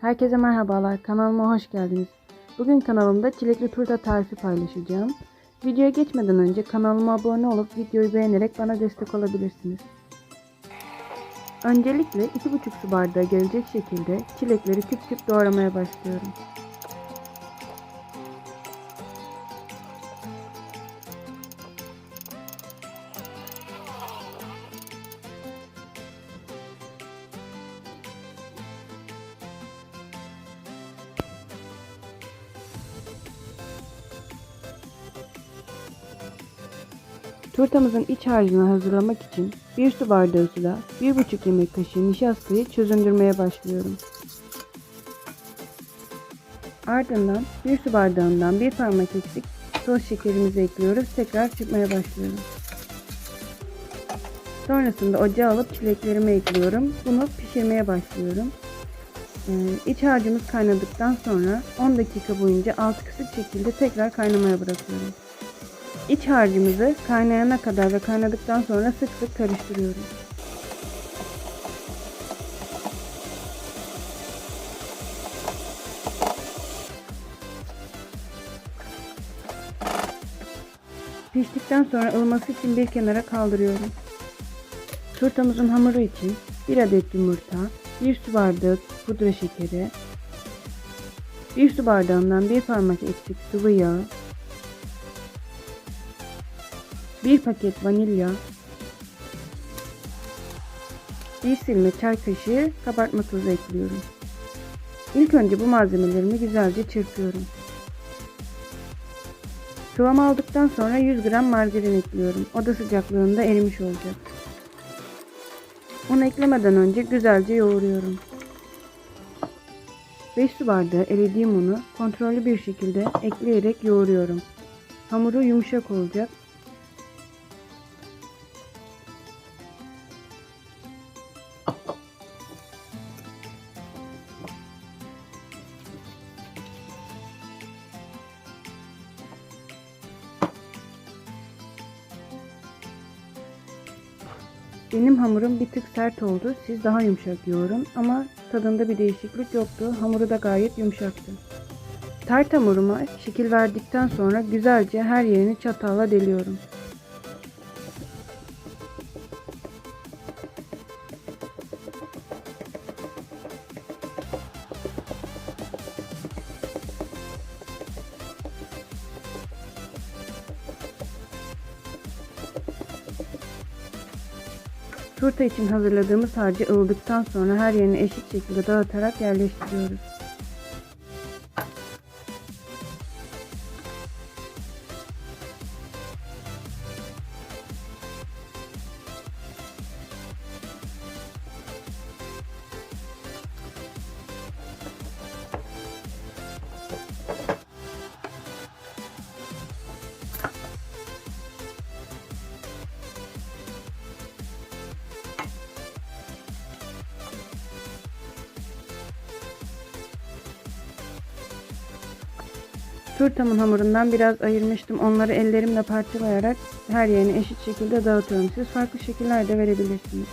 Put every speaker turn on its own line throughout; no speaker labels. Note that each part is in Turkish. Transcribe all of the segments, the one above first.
Herkese merhabalar, kanalıma hoş geldiniz. Bugün kanalımda çilekli turta tarifi paylaşacağım. Videoya geçmeden önce kanalıma abone olup videoyu beğenerek bana destek olabilirsiniz. Öncelikle 2,5 su bardağı gelecek şekilde çilekleri küp küp doğramaya başlıyorum. Turtamızın iç harcını hazırlamak için 1 su bardağı suda 1,5 yemek kaşığı nişastayı çözündürmeye başlıyorum. Ardından 1 su bardağından 1 parmak eksik toz şekerimizi ekliyoruz. Tekrar çırpmaya başlıyorum. Sonrasında ocağa alıp çileklerimi ekliyorum. Bunu pişirmeye başlıyorum. Ee, iç harcımız kaynadıktan sonra 10 dakika boyunca altı kısık şekilde tekrar kaynamaya bırakıyorum. İç harcımızı kaynayana kadar ve kaynadıktan sonra sık sık karıştırıyoruz. Piştikten sonra ılıması için bir kenara kaldırıyorum. Turtamızın hamuru için 1 adet yumurta, 1 su bardağı pudra şekeri, 1 su bardağından 1 parmak eksik sıvı yağ, 1 paket vanilya, 1 silme çay kaşığı kabartma tozu ekliyorum. İlk önce bu malzemelerimi güzelce çırpıyorum. Kıvam aldıktan sonra 100 gram margarin ekliyorum. Oda sıcaklığında erimiş olacak. Un eklemeden önce güzelce yoğuruyorum. 5 su bardağı erediğim unu kontrollü bir şekilde ekleyerek yoğuruyorum. Hamuru yumuşak olacak Benim hamurum bir tık sert oldu. Siz daha yumuşak yoğurun ama tadında bir değişiklik yoktu. Hamuru da gayet yumuşaktı. Tart hamuruma şekil verdikten sonra güzelce her yerini çatalla deliyorum. Turta için hazırladığımız harcı ılıdıktan sonra her yerine eşit şekilde dağıtarak yerleştiriyoruz. Turtamın hamurundan biraz ayırmıştım. Onları ellerimle parçalayarak her yerine eşit şekilde dağıtıyorum. Siz farklı şekiller de verebilirsiniz.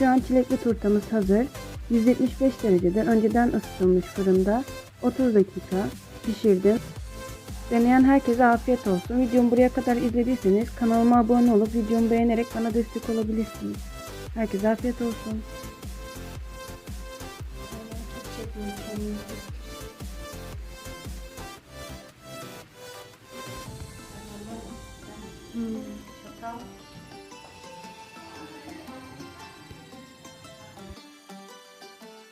Şu an çilekli turtamız hazır. 175 derecede önceden ısıtılmış fırında 30 dakika pişirdim. Deneyen herkese afiyet olsun. Videomu buraya kadar izlediyseniz kanalıma abone olup videomu beğenerek bana destek olabilirsiniz. Herkese afiyet olsun.
Çok çekmiyor.